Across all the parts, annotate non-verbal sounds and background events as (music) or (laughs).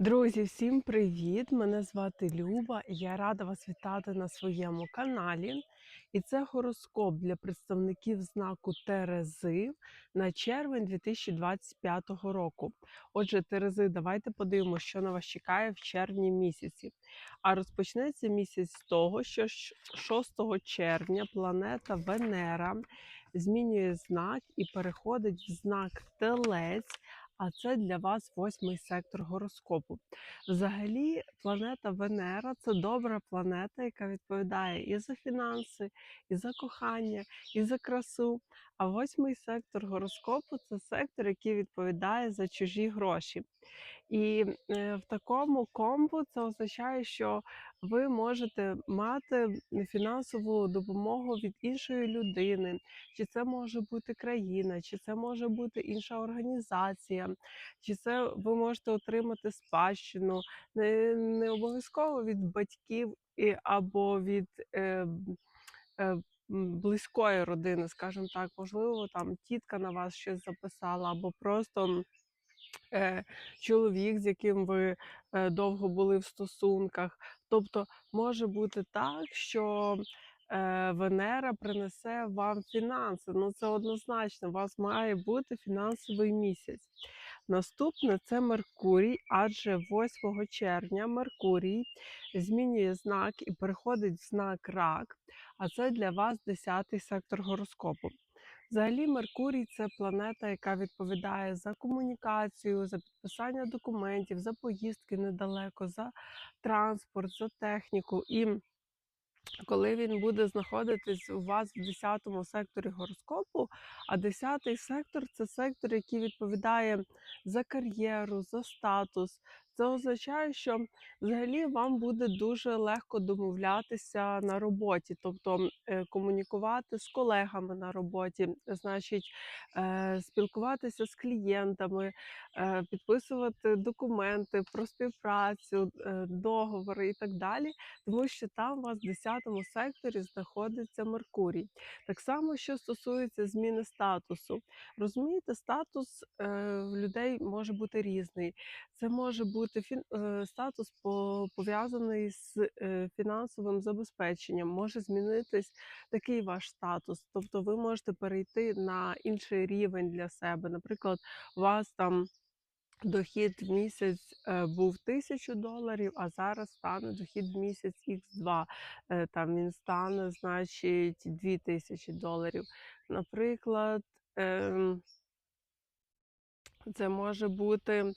Друзі, всім привіт! Мене звати Люба, я рада вас вітати на своєму каналі. І це гороскоп для представників знаку Терези на червень 2025 року. Отже, Терези, давайте подивимося, що на вас чекає в червні місяці. А розпочнеться місяць з того, що 6 червня планета Венера змінює знак і переходить в знак Телець. А це для вас восьмий сектор гороскопу. Взагалі, планета Венера це добра планета, яка відповідає і за фінанси, і за кохання, і за красу. А восьмий сектор гороскопу це сектор, який відповідає за чужі гроші. І е, в такому комбо це означає, що ви можете мати фінансову допомогу від іншої людини, чи це може бути країна, чи це може бути інша організація, чи це ви можете отримати спадщину, не, не обов'язково від батьків або від. Е, е, Близької родини, скажімо так, можливо, там тітка на вас щось записала, або просто чоловік, з яким ви е, довго були в стосунках. Тобто може бути так, що е, Венера принесе вам фінанси. Ну це однозначно, у вас має бути фінансовий місяць. Наступне це Меркурій, адже 8 червня Меркурій змінює знак і переходить в знак рак, а це для вас 10-й сектор гороскопу. Взагалі, Меркурій це планета, яка відповідає за комунікацію, за підписання документів, за поїздки недалеко, за транспорт, за техніку. І коли він буде знаходитись у вас в 10 секторі гороскопу, а 10 сектор це сектор, який відповідає за кар'єру, за статус. Це означає, що взагалі вам буде дуже легко домовлятися на роботі, тобто е, комунікувати з колегами на роботі, значить, е, спілкуватися з клієнтами, е, підписувати документи про співпрацю, договори і так далі тому що там у вас в 10 секторі знаходиться Меркурій. Так само, що стосується зміни статусу. Розумієте, статус людей може бути різний. Це може бути фін, е, статус пов'язаний з е, фінансовим забезпеченням, може змінитись такий ваш статус. Тобто ви можете перейти на інший рівень для себе. Наприклад, у вас там. Дохід в місяць е, був 1000 доларів, а зараз стане дохід в місяць Х2. Е, Там він стане, значить, 2000 доларів. Наприклад, ем, це може бути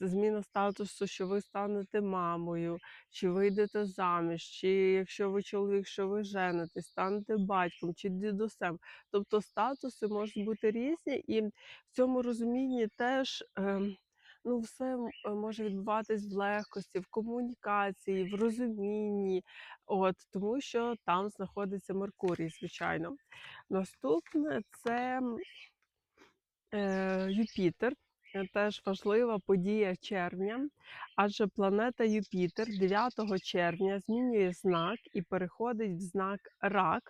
зміна статусу, що ви станете мамою, чи вийдете заміж, чи якщо ви чоловік, що ви женитесь, станете батьком чи дідусем. Тобто статуси можуть бути різні, і в цьому розумінні теж. ем, Ну, все е, може відбуватись в легкості, в комунікації, в розумінні, от тому що там знаходиться Меркурій, звичайно. Наступне це Е, Юпітер е, теж важлива подія червня, адже планета Юпітер 9 червня змінює знак і переходить в знак Рак.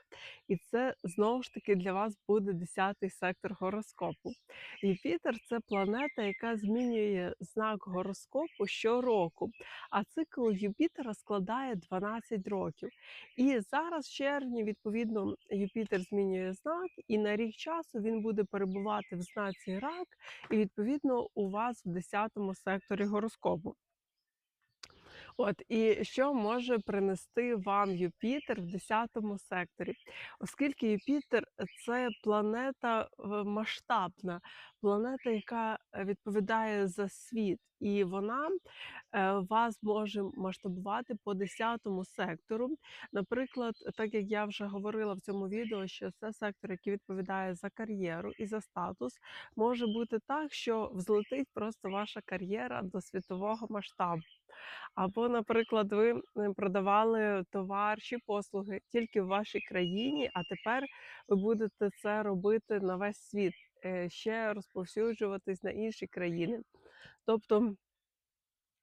І це знову ж таки для вас буде 10-й сектор гороскопу. Юпітер це планета, яка змінює знак гороскопу щороку, а цикл Юпітера складає 12 років. І зараз, в червні, відповідно, Юпітер змінює знак, і на рік часу він буде перебувати в знаці рак, і відповідно у вас в 10 секторі гороскопу. От і що може принести вам Юпітер в 10 секторі? Оскільки Юпітер це планета е, масштабна, планета, яка е, відповідає за світ, і вона е, вас може масштабувати по 10 сектору. Наприклад, так як я вже говорила в цьому відео, що це сектор, який відповідає за кар'єру і за статус, може бути так, що взлетить просто ваша кар'єра до світового масштабу. Або, наприклад, ви е, продавали товар чи послуги тільки в вашій країні, а тепер ви будете це робити на весь світ, ще розповсюджуватись на інші країни. Тобто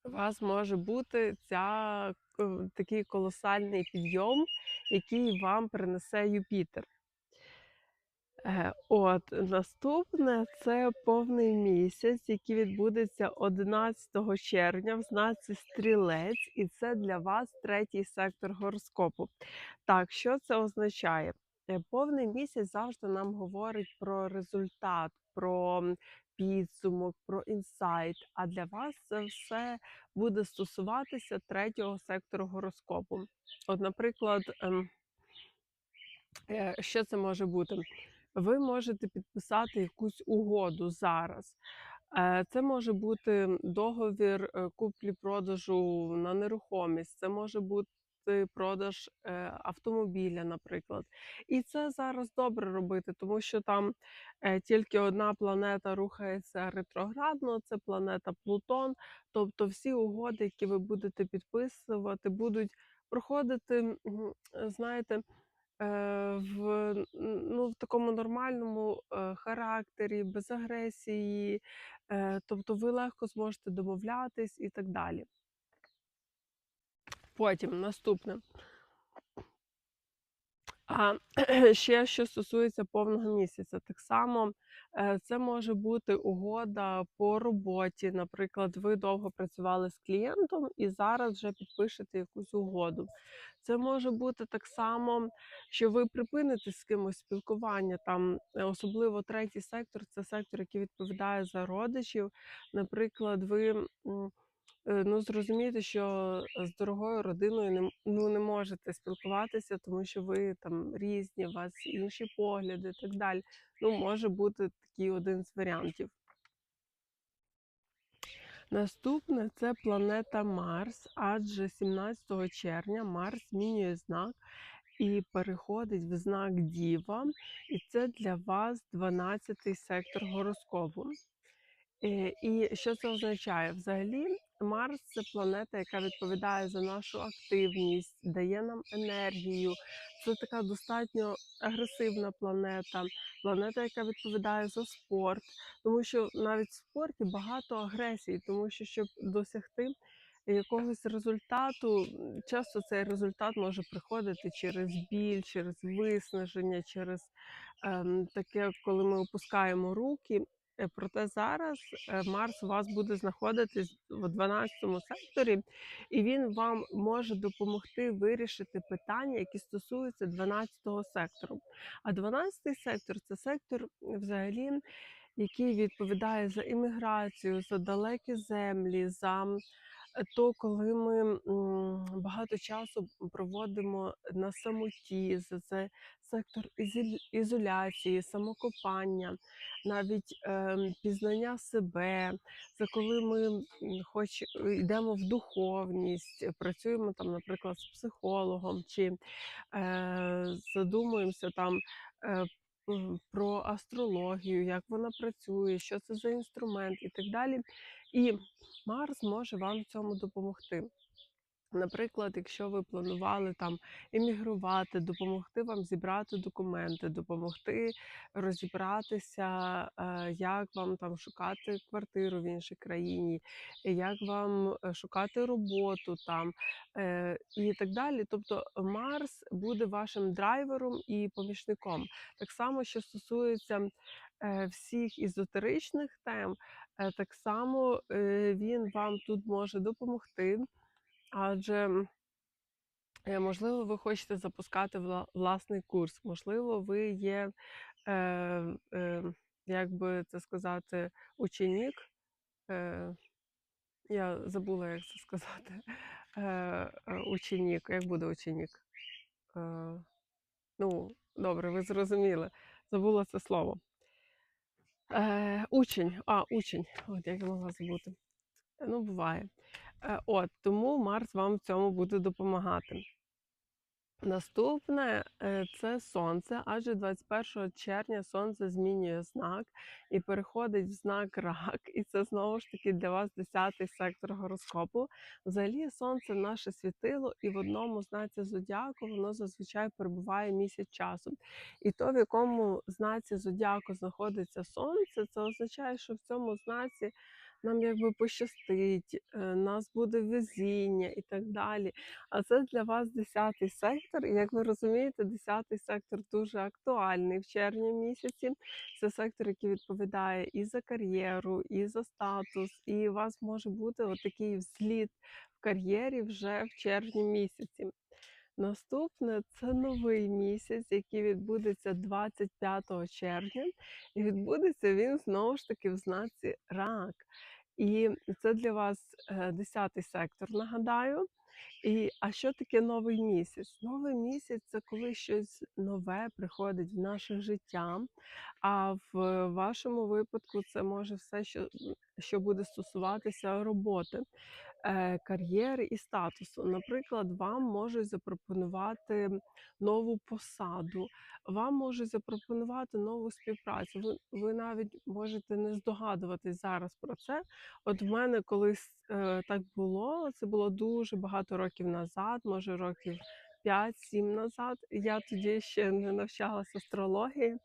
у вас може бути ця, е, такий колосальний підйом, який вам принесе Юпітер. Е, от наступне це повний місяць, який відбудеться 11 червня в знаці Стрілець, і це для вас третій сектор гороскопу. Так, що це означає? Е, Повний місяць завжди нам говорить про результат, про підсумок, про інсайт. А для вас це все буде стосуватися третього сектору гороскопу. От, наприклад, ем, Е, Що це може бути? Ви можете підписати якусь угоду зараз. Е, Це може бути договір куплі-продажу на нерухомість, це може бути продаж е, автомобіля, наприклад. І це зараз добре робити, тому що там е, тільки одна планета рухається ретроградно, це планета Плутон. Тобто всі угоди, які ви будете підписувати, будуть проходити, знаєте. Е, в ну, в такому нормальному, характері, без агресії, тобто ви легко зможете домовлятись і так далі. Потім наступне. А (clears throat) ще що стосується повного місяця, так само е, це може бути угода по роботі. Наприклад, ви довго працювали з клієнтом і зараз вже підпишете якусь угоду. Це може бути так само, що ви припините з кимось спілкування. Там е, особливо третій сектор це сектор, який відповідає за родичів. Наприклад, ви. Е, ну, зрозуміти, що з дорогою родиною не ну, не можете спілкуватися, тому що ви там різні, у вас інші погляди і так далі. Ну, може бути такий один з варіантів. Наступне це планета Марс, адже 17 червня Марс змінює знак і переходить в знак Діва, і це для вас 12 сектор гороскопу. Е, І що це означає? Взагалі, Марс це планета, яка відповідає за нашу активність, дає нам енергію. Це така достатньо агресивна планета, планета, яка відповідає за спорт, тому що навіть в спорті багато агресії, тому що щоб досягти якогось результату, часто цей результат може приходити через біль, через виснаження, через ем, таке, коли ми опускаємо руки. Е, Проте зараз е, Марс у вас буде знаходитись в 12 секторі, і він вам може допомогти вирішити питання, які стосуються 12 сектору. А 12 сектор це сектор, взагалі, який відповідає за імміграцію, за далекі землі, за то коли ми багато часу проводимо на самоті, це сектор ізоляції, самокопання, навіть ем, пізнання себе, це коли ми хоч е, йдемо в духовність, е, працюємо там, наприклад, з психологом, чи е, задумуємося там. Е, Про астрологію, як вона працює, що це за інструмент і так далі. І Марс може вам в цьому допомогти. Наприклад, якщо ви планували там емігрувати, допомогти вам зібрати документи, допомогти розібратися, е, як вам там шукати квартиру в іншій країні, як вам е, шукати роботу там е, і так далі. Тобто Марс буде вашим драйвером і помічником. Так само, що стосується всіх ізотеричних тем, так само він вам тут може допомогти. Адже, е, можливо, ви хочете запускати власний курс, можливо, ви є, е, е, як би це сказати, ученік. Е, я забула, як це сказати. (laughs) Е, е, ученік, як буде ученік? Е, ну, добре, ви зрозуміли. Забула це слово. Е, учень, а, учень, от як я могла забути. Ну, буває. Е, от, тому Марс вам в цьому буде допомагати. Наступне е, це сонце, адже 21 червня сонце змінює знак і переходить в знак рак, і це знову ж таки для вас 10-й сектор гороскопу. Взагалі, сонце наше світило, і в одному знаці зодіаку воно зазвичай перебуває місяць часу. І то, в якому знаці зодіаку знаходиться сонце, це означає, що в цьому знаці нам якби пощастить, е, нас буде везіння і так далі. А це для вас 10 сектор. І як ви розумієте, 10 сектор дуже актуальний в червні місяці. Це сектор, який відповідає і за кар'єру, і за статус, і у вас може бути отакий взліт в кар'єрі вже в червні місяці. Наступне це новий місяць, який відбудеться 25 червня, і відбудеться він знову ж таки в знаці рак. І це для вас е, 10 сектор, нагадаю. І, а що таке новий місяць? Новий місяць це коли щось нове приходить в наше життя. А в вашому випадку це може все, що, що буде стосуватися роботи е, кар'єри і статусу. Наприклад, вам можуть запропонувати нову посаду, вам можуть запропонувати нову співпрацю. Ви, ви навіть можете не здогадуватись зараз про це. От в мене колись е, так було. Це було дуже багато років назад, може років 5-7 назад. Я тоді ще не навчалася астрології.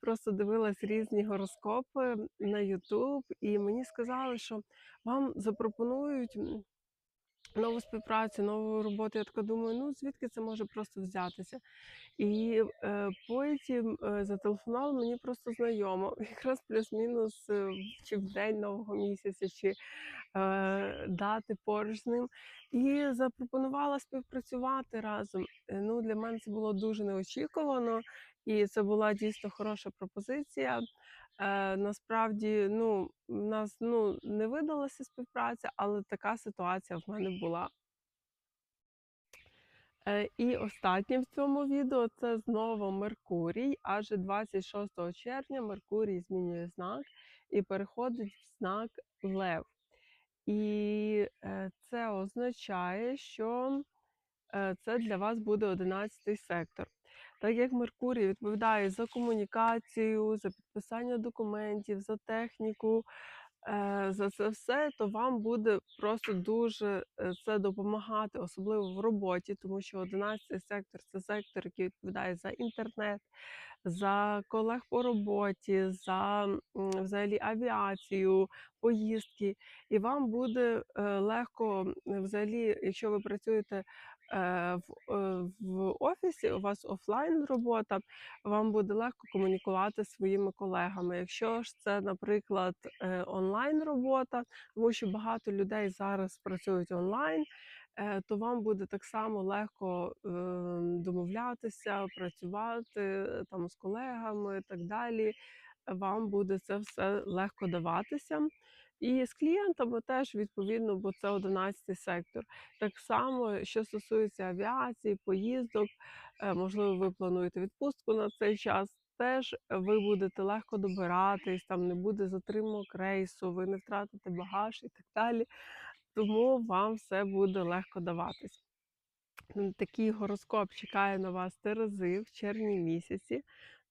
Просто дивилась різні гороскопи на YouTube, і мені сказали, що вам запропонують нову співпрацю, нову роботу. Я така думаю, ну звідки це може просто взятися? І е, потім е, зателефонував мені просто знайомо, (laughs) якраз плюс-мінус е, чи в день нового місяця, чи е, дати поруч з ним, і запропонувала співпрацювати разом. Е, Ну, для мене це було дуже неочікувано, і це була дійсно хороша пропозиція. Е, насправді, ну, в нас ну, не видалася співпраця, але така ситуація в мене була. Е, і останнє в цьому відео це знову Меркурій, адже 26 червня Меркурій змінює знак і переходить в знак Лев. І е, це означає, що е, це для вас буде 11 сектор. Так як Меркурій відповідає за комунікацію, за підписання документів, за техніку, е, за це все, то вам буде просто дуже е, це допомагати, особливо в роботі, тому що 11 сектор це сектор, який відповідає за інтернет, за колег по роботі, за взагалі авіацію, поїздки. І вам буде е, легко, взагалі, якщо ви працюєте в, е, в офісі, у вас офлайн робота, вам буде легко комунікувати зі своїми колегами. Якщо ж це, наприклад, е, онлайн робота, тому що багато людей зараз працюють онлайн. е, То вам буде так само легко е, домовлятися, працювати е, там з колегами і так далі. Вам буде це все легко даватися. І з клієнтами теж відповідно, бо це 11 сектор. Так само, що стосується авіації, поїздок, е, можливо, ви плануєте відпустку на цей час. Теж ви будете легко добиратись, там не буде затримок рейсу, ви не втратите багаж і так далі. Тому вам все буде легко даватись. Такий гороскоп чекає на вас Терези в червні місяці.